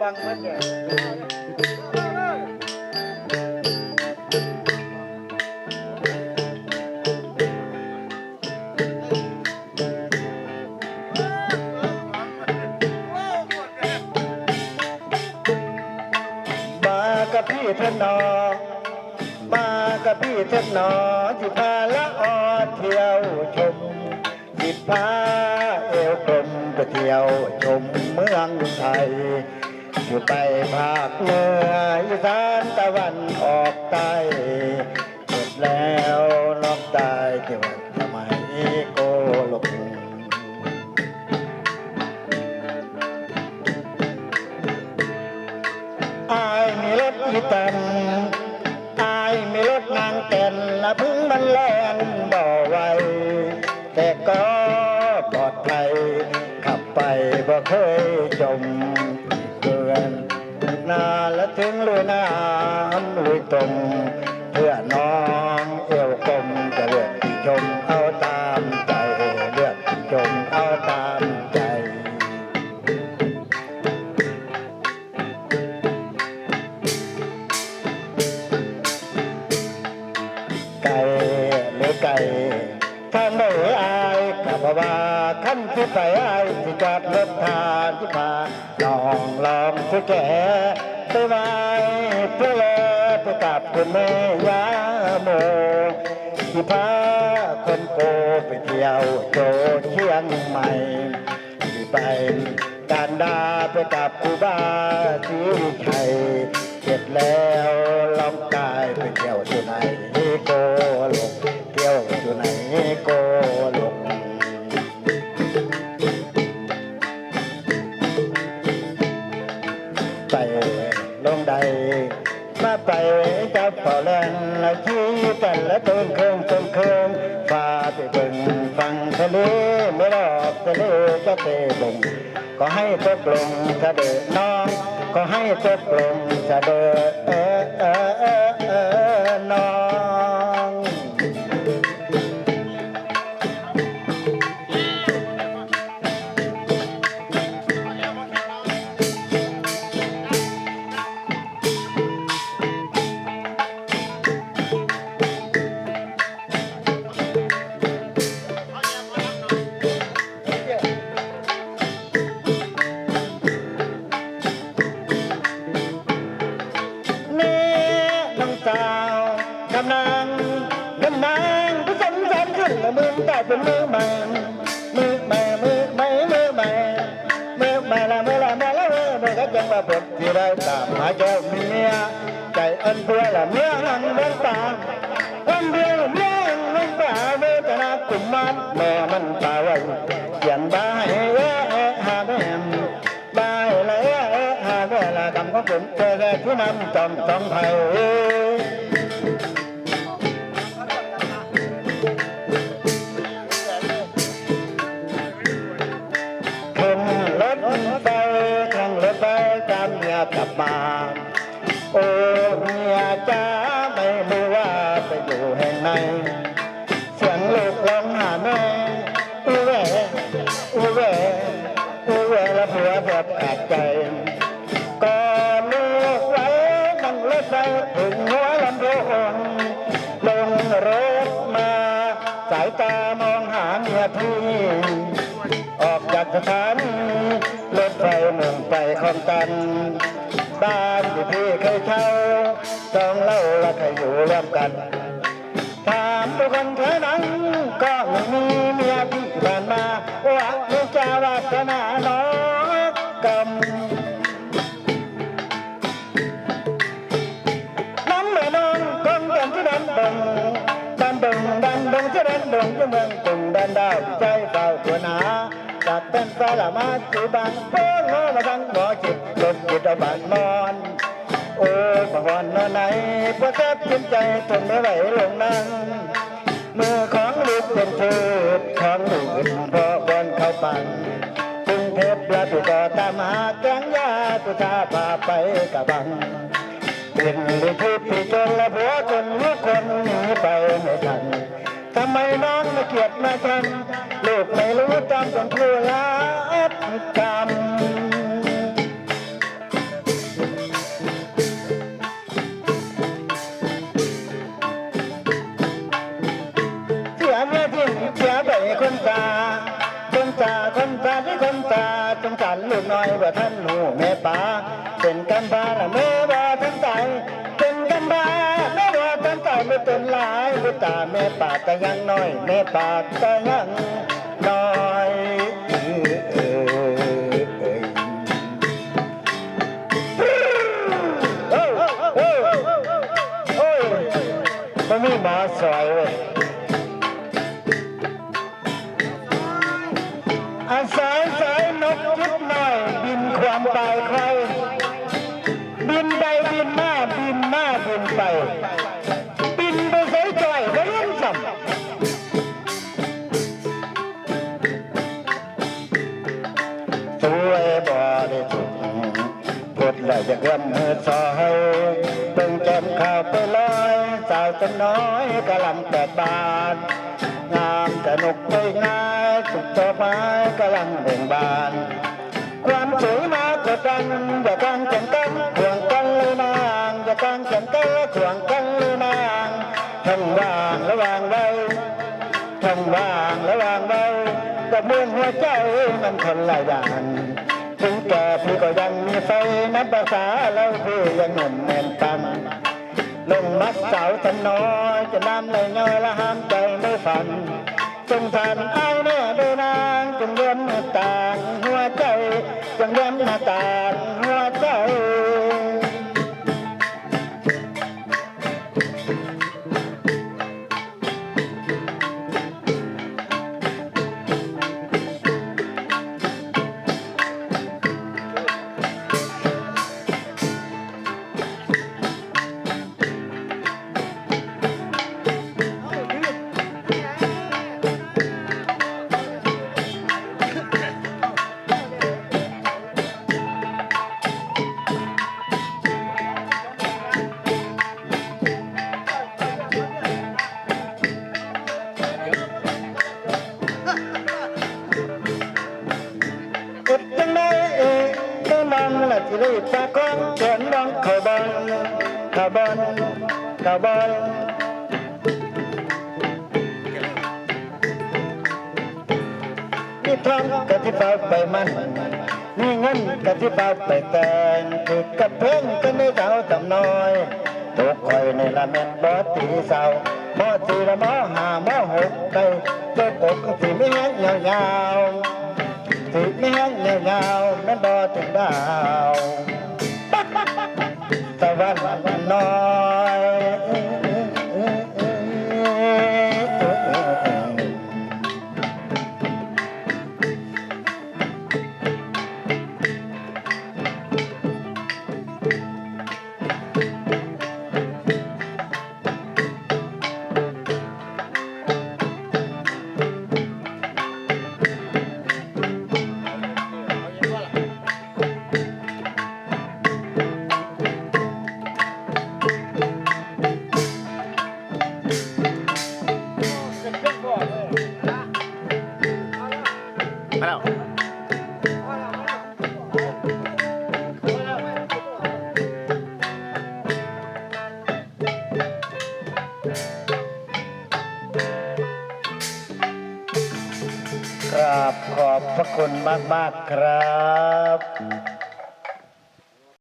บังมันเนี่ยมากับพี่เถอะหนอ มากับพี่เถอะหนอสิพาละออเที่ยวชมสิพาเอวกลมไปเที่ยวชมเมืองไทย อยู่ไปภาคเหนืออีสานตะวันออกใต้เสร็จแล้วลองตายที่วัดสมัยโกลกอายมีรถอีแตันอายมีรถนางเต้นละพึ่งมันแล่น ถึงลุยน้ำลุยตมเพื่อน้องเอวกลมจะเลือกที่ชมเอาตามใจเลือกที่ชมเอาตามใจไก่หรือไก่ถ้าไม่อายกับว่าขั้นที่ไปอายที่จอดรถทานที่พาลองลองที่แก่ ไปว้เพื่อไปกับคุณแม่ยาโมที่พาคนโกไปเที่ยวโจเชียงใหม่ที่ไปการดาไปกับครูบาสีไทยเสร็จแล้วลองกา ไม่รอดจะเลือจะเตะบงก็ให้ตกลงจะเดินน้อง ก็ให้ตกลงจะเดินเออเออเออ เป็นมือใหม่มือใหม่มือใหม่มือใหม่มือใหม่ละมือละมือละมือมือก็ยังมาปวดที่ได้ตามหาเจ้าเมียใจอันเพื่อละเมียหันเดินตามวันเดียวเมียหันเดินตาเวทนากุมมันแม่มันตาไว้เขียนบายเอ๊ะหาแม่มบายเลยเอ๊ะหาเวลากำของผมเจอแต่ที่นำจอมจองไทย อยู่แห่งไหนเสียงลูกร้องหาแม่อูแหวอูแหวอูแหวและผัวแบบขาดใจก่อลูกไว้นั่งรถไฟถึงหัวลำโพงลงรถมาสายตามองหาเมียพี่ออกจากสถานรถไฟมุ่งไปคลองตันบ้านที่พี่เคยเช่าจองเล่าและเคยอยู่ร่วมกัน กจะวัฒนาน้องกำน้ำเมื่อนอนคงกันที่ดันดงดันดงดันดงที่ดันดงที่เมืองกรุงดันดาวใจเฝ้าตัวหนาจัดเป็นสารมาจีบังโป้งโง่มาทั้งหมอจิตลมจิตเอาบานนอนโอ้ยบางวันนอนไหนพระแทบกินใจทนไม่ไหวลงนั่ง มือของลูกเป็นเธอของลูกเพราะบอนเข้าปังกรุงเทพและตุกอตามหาแกงยาตุชาพาไปกะบัง เป็นลูกที่ปีจนและผัวจนลูกคนหนีไปไม่ทันทำไมน้องมาเกียดมาชันลูกไม่รู้จำจนครูลา เป็นหลายลูกตาแม่ปาแต่ยังน้อย แม่ปาแต่ยังน้อยมันมีหมาสวยเว้ยอาสายสายนกจิบหน่อย บินความไปใคร พดแล้วจะเอื้อซอยเบิ่งแก้มข้าวไปลอยสาวจำน้อยกำลังแต่บานงามสนุกไปง่ายสุขต่อไม้กำลังเบ่งบาน ความสวยมากดดันอย่ากังแข่งกันข่วงกันเลยนางอย่ากังแข่งกันข่วงกันเลยนางช่องว่างระวางไว้ช่องว่างระวางไว้กับเมืองหัวใจมันคนละอย่าง ถึงแก่พี่ก็ยังมีไฟนับภาษาเราพี่ยังหนุ่มแน่นตันลงมัดสาวจำน้อยจะน้ำเลยน้อยละห้ามใจไม่ฝัน จงทันไอ้ายแน่เดินนางจงเลี้ยมหน้าต่างหัวใจจงเลี้ยมหน้าต่างหัวใจ ทองกะที่เฝ้าไปมันนี่เงินกะที่เฝ้าไปแต่งคือกระเพ่งก็ในเจ้าจำน้อยตกคอยในละเม็นบ่ตีเศร้าบ่ตีละบ่หาม พระคุณมาก ๆ ครับ